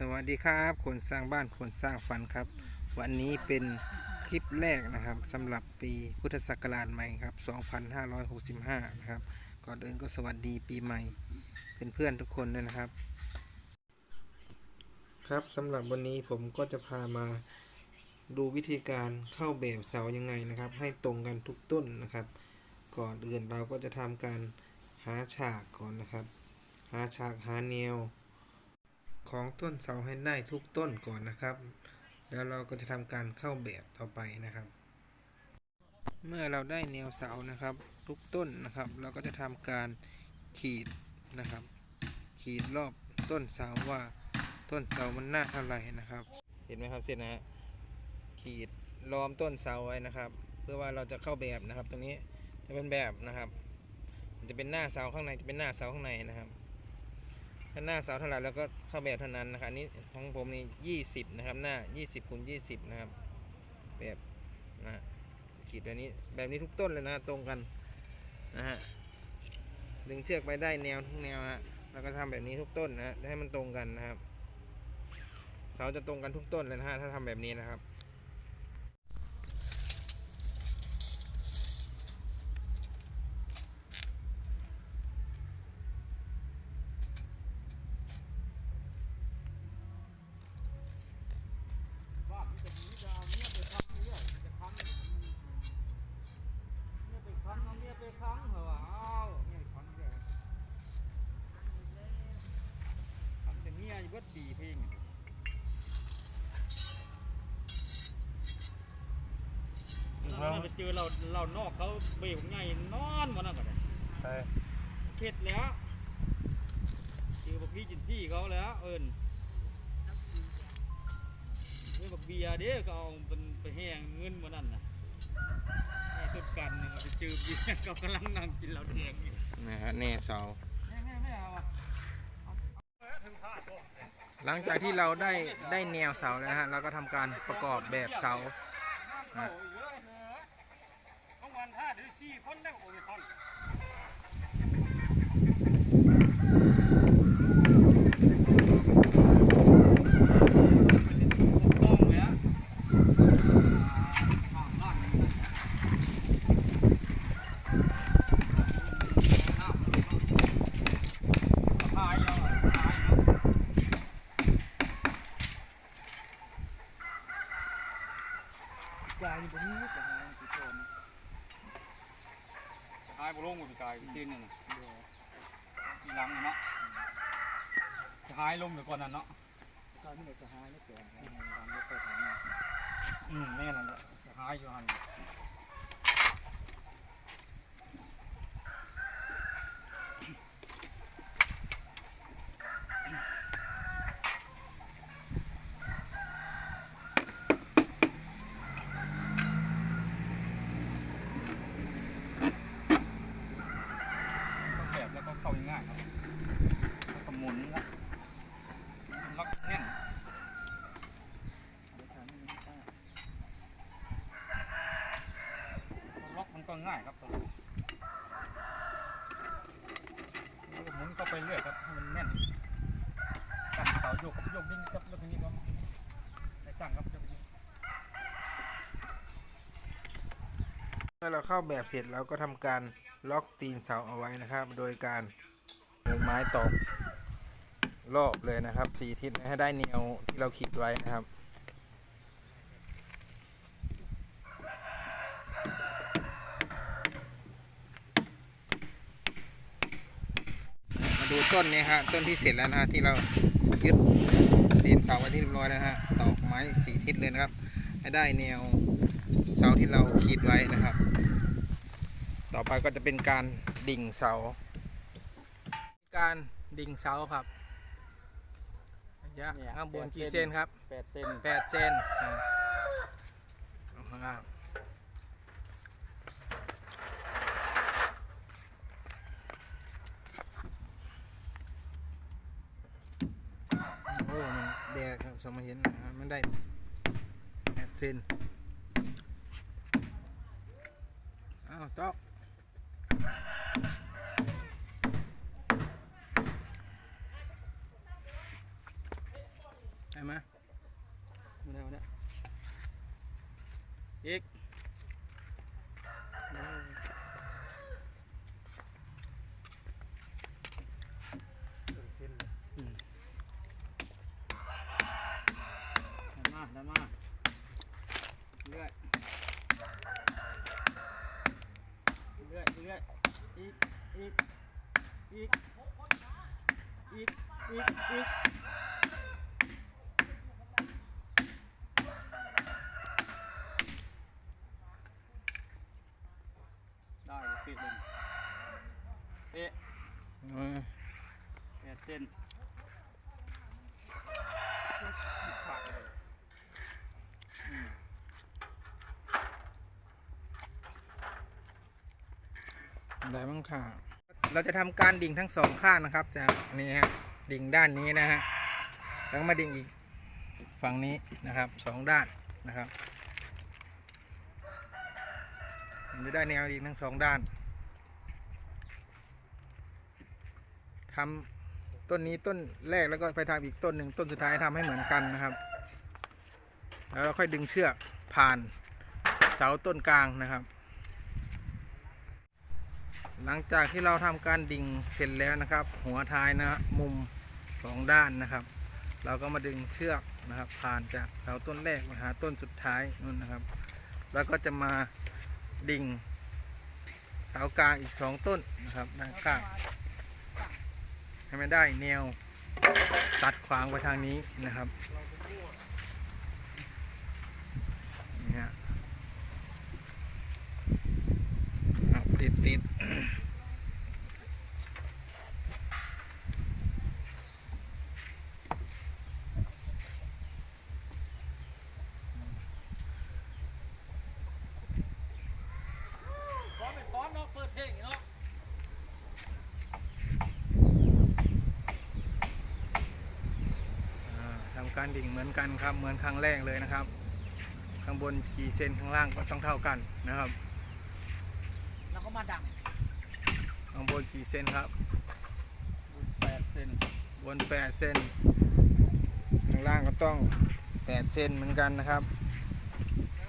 สวัสดีครับคนสร้างบ้านคนสร้างฝันครับ วันนี้เป็นคลิปแรกนะครับสำหรับปีพุทธศักราชใหม่ครับ 2565 นะครับก่อนอื่นก็สวัสดีปีใหม่เพื่อนๆทุกคนด้วยนะครับ ครับสำหรับวันนี้ผมก็จะพามาดูวิธีการเข้าแบบเสายังไงนะครับ ให้ตรงกันทุกต้นนะครับ ก่อนอื่นเราก็จะทำการหาฉากก่อนนะครับ หาฉากหาแนว ของต้นเสาให้ได้ทุกต้นก่อนนะครับ แล้วเราก็จะทำการเข้าแบบต่อไปนะครับ เมื่อเราได้แนวเสานะครับ ทุกต้นนะครับ เราก็จะทำการขีดนะครับ ขีดรอบต้นเสาว่าต้นเสามันหน้าเท่าไหร่นะครับ เห็นไหมครับเส้นนะฮะขีดล้อมต้นเสาไว้นะครับ เพื่อว่าเราจะเข้าแบบนะครับ ตรงนี้จะเป็นแบบนะครับ มันจะเป็นหน้าเสาข้างในจะเป็นหน้าเสาข้างในนะครับ ถ้าหน้าเสาเท่าไหร่แล้วก็เข้าแบบเท่านั้นนะครับอันนี้ของผมนี่ยี่สิบนะครับ หน้ายี่สิบคูณยี่สิบนะครับ แบบนะขีดแบบนี้แบบนี้ทุกต้นเลยนะตรงกันนะฮะดึงเชือกไปได้แนวทุกแนวฮะแล้วก็ทำแบบนี้ทุกต้นนะฮะให้มันตรงกันนะครับ เสาจะตรงกันทุกต้นเลยนะฮะถ้าทำแบบนี้นะครับานมันจะมีจะเอาเมียไปค้ำเรื่อยมันจะค้ำเมียไปค้ำเอาเมียไปค้ำเหรอวะอ้าวเมียค้ำเรื่อยค้ำแต่ เมียอยู่เบิดดีเพลงเราไปเจอเราเรานอกเขาเบรกใหญ่นอนมานั่นกันเลยใช่เข็ดแล้วเจอบักพี่จินซี่เขาแล้ว เอิญเฮ้ยบักเบียร์เด้ก็เอาเป็นไปแห้งเงินมานั่นน่ะแห้ต้นกันนึงเอาไปเจอเบียร์เขากำลังนั่งกินเหล้าแดงอยู่นะฮะแน่เสาแม่แม่แม่เอาอะเอาเอาถึงท่าโต หลังจากที่เราได้ได้แนวเสาแล้วฮะเราก็ทำการประกอบแบบเสานะเลยต้องวันท่าเดี๋ยวสี่คนได้โอ้ยคนต้องเลยอะข้างบ้านหายแล้วหายแล้ว กายบนนี้จะหายทุกคนหายบลงหมดกายจริงๆน่ะทีหลังน่เนาะจะหายลงเดี๋ยวก่อนนั่นเนาะกายไม่ได้จะหายไม่เกินทำไม่ไปทางอืมแน่นอนจะหายอยู่หันแบบแล้วก็เข้าง่ายๆครับแล้วก็หมุนนะล็อกแน่น ล็อกมันก็ ง่ายครับตัวนี้แล้วก็หมุนเข้าไปเรื่อยครับให้มันแน่นกันเสาโยกกับโยกดิ้นครับแล้วทีนี้ก็ได้สั่งครับแล้วทีนี้เมื่อเราเข้าแบบเสร็จเราก็ทำการล็อกตีนเสาเอาไว้นะครับ โดยการเอาไม้ตอกรอบเลยนะครับสี่ทิศให้ได้แนวที่เราขีดไว้นะครับ มาดู ต้นนี้ฮะต้นที่เสร็จแล้วนะฮะที่เรายึดตีนเสาไว้ที่เรียบร้อยแล้วนะฮะตอกไม้สี่ทิศเลยนะครับ ให้ได้แนวเสาที่เราขีดไว้นะครับ ต่อไปก็จะเป็นการดิ่งเสา การดิ่งเสาครับระยะข้างบนกี่เซนครับแปดเซนแปดเซนอ่าเอาข้างล่างโอ้มันแดดครับสมมาเห็นนะครับ มันได้แปดเซนอ้าวจ๊อก เอามามาได้มาได้อีก เส้น ดันมาดันมาเรื่อยเรื่อยเรื่อย อีก อีก อีก อีก อีกได้ปิดเลยเอ๊ะอ่าแปดเส้น ได้มั้งค่ะ เราจะทำการดิ่งทั้งสองข้างนะครับ จากนี้ฮะดิ่งด้านนี้นะฮะแล้วมาดิ่งอีกฝั่งนี้นะครับสองด้านนะครับจะได้แนวดิ่งทั้งสองด้านทำต้นนี้ต้นแรกแล้วก็ไปทำอีกต้นหนึ่งต้นสุดท้ายทำให้เหมือนกันนะครับ แล้วเราค่อยดึงเชือกผ่านเสาต้นกลางนะครับ หลังจากที่เราทำการดิ่งเสร็จแล้วนะครับ หัวท้ายนะมุมสองด้านนะครับ เราก็มาดึงเชือกนะครับ ผ่านจากเสาต้นแรกมาหาต้นสุดท้ายนู่นนะครับ แล้วก็จะมาดิ่งเสากลางอีกสองต้นนะครับด้านข้างให้มันได้แนวตัดขวางไปทางนี้นะครับนี่ฮะติดติด ซ้อนเป็นซ้อนเนาะเปิดเพลงเนาะ อ่าทำ การดิ่งเหมือนกันครับ เหมือนครั้งแรกเลยนะครับ ข้างบนกี่เซนข้างล่างก็ต้องเท่ากันนะครับ แล้วก็มาดังข้างบนกี่เซนครับแปดเส้นบน8เซนข้างล่างก็ต้อง8เซนเหมือนกันนะครับ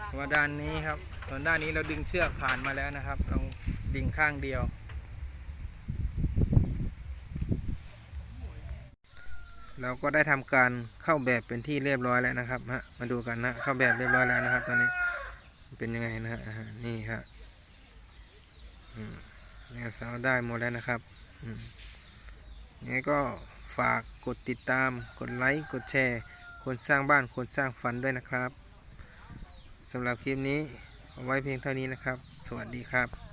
เพราะว่าด้านนี้ครับส่วนด้านนี้เราดึงเชือกผ่านมาแล้วนะครับ เราดิ่งข้างเดียว เราก็ได้ทำการเข้าแบบเป็นที่เรียบร้อยแล้วนะครับฮะมาดูกันนะเข้าแบบเรียบร้อยแล้วนะครับ ตอนนี้เป็นยังไงนะฮะนี่ครับแนวเสาได้หมดแล้วนะครับอยังไงก็ฝากกดติดตาม กดไลค์กดแชร์ คนสร้างบ้านคนสร้างฝันด้วยนะครับสำหรับคลิปนี้เอาไว้เพียงเท่านี้นะครับ สวัสดีครับ